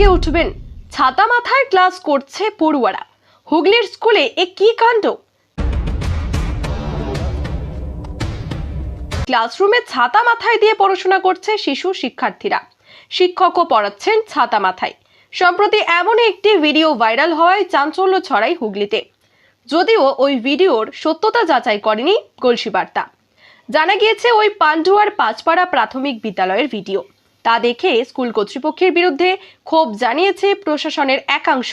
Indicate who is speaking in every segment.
Speaker 1: আটকে উঠবেন। ছাতা মাথায় ক্লাস করছে পড়ুয়ারা। হুগলির স্কুলে এ কি কাণ্ড? ক্লাসরুমে ছাতা মাথায় দিয়ে পড়াশোনা করছে শিশু শিক্ষার্থীরা। শিক্ষকও পড়াচ্ছেন ছাতা মাথায়। সম্প্রতি এমনই একটি ভিডিও ভাইরাল হওয়ায় চাঞ্চল্য ছড়ায় হুগলিতে। যদিও ওই ভিডিওর সত্যতা যাচাই করেনি গলসি বার্তা জানা গিয়েছে ওই পান্ডুয়ার পাঁচপাড়া প্রাথমিক বিদ্যালয়ের ভিডিও। তা দেখে স্কুল কর্তৃপক্ষের বিরুদ্ধে ক্ষোভ জানিয়েছে প্রশাসনের একাংশ।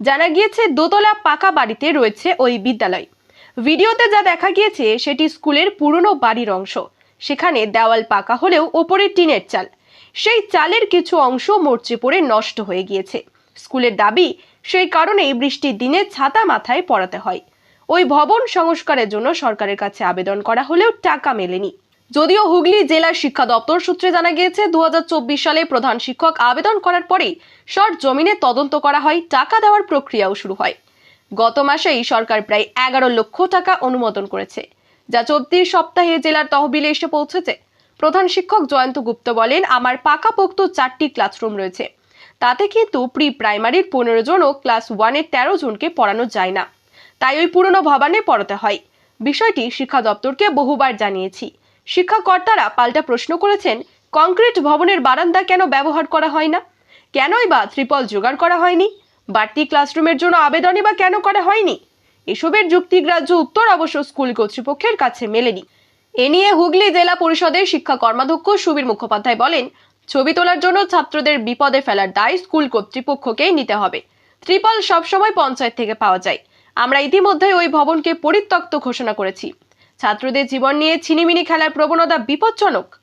Speaker 1: জানা গিয়েছে, দোতলা পাকা বাড়িতে রয়েছে ওই বিদ্যালয়। ভিডিওতে যা দেখা গিয়েছে, সেটি স্কুলের পুরনো বাড়ির অংশ। সেখানে দেওয়াল পাকা হলেও ওপরে টিনের চাল। সেই চালের কিছু অংশ মরচে পড়ে নষ্ট হয়ে গিয়েছে। স্কুলের দাবি, সেই কারণেই বৃষ্টির দিনে ছাতা মাথায় পড়াতে হয়। ওই ভবন সংস্কারের জন্য সরকারের কাছে আবেদন করা হলেও টাকা মেলেনি। যদিও হুগলি জেলা শিক্ষা দপ্তর সূত্রে জানা গিয়েছে দু হাজার চব্বিশ সালে প্রধান শিক্ষক আবেদন করার পরেই শর্ট জমিনে তদন্ত করা হয়, টাকা দেওয়ার প্রক্রিয়াও শুরু হয়। গত মাসেই সরকার প্রায় এগারো লক্ষ টাকা অনুমোদন করেছে, যা চলতি সপ্তাহে জেলার তহবিলে এসে পৌঁছেছে। প্রধান শিক্ষক জয়ন্ত গুপ্ত বলেন, আমার পাকাপোক্ত চারটি ক্লাসরুম রয়েছে। তাতে কিন্তু প্রি প্রাইমারির পনেরো জন ও ক্লাস ওয়ানের তেরো জনকে পড়ানো যায় না। তাই ওই পুরনো ভবনে পড়াতে হয়। বিষয়টি শিক্ষা দপ্তরকে বহুবার জানিয়েছি। শিক্ষাকর্তারা পাল্টা প্রশ্ন করেছেন, কংক্রিট ভবনের বারান্দা কেন ব্যবহার করা হয় না? কেনই বা ত্রিপল জোগাড় করা হয়নি? বাড়তি ক্লাসরুমের জন্য আবেদনই বা কেন করা হয়নি? এসবের যুক্তিগ্রাহ্য উত্তর অবশ্য স্কুল কর্তৃপক্ষের কাছে মেলেনি। এ নিয়ে হুগলি জেলা পরিষদের শিক্ষা কর্মাধ্যক্ষ সুবীর মুখোপাধ্যায় বলেন, ছবি তোলার জন্য ছাত্রদের বিপদে ফেলার দায় স্কুল কর্তৃপক্ষকেই নিতে হবে। ত্রিপল সবসময় পঞ্চায়েত থেকে পাওয়া যায়। আমরা ইতিমধ্যে ওই ভবনকে পরিত্যক্ত ঘোষণা করেছি। ছাত্রদের জীবন নিয়ে ছিনিমিনি খেলার প্রবণতা বিপজ্জনক।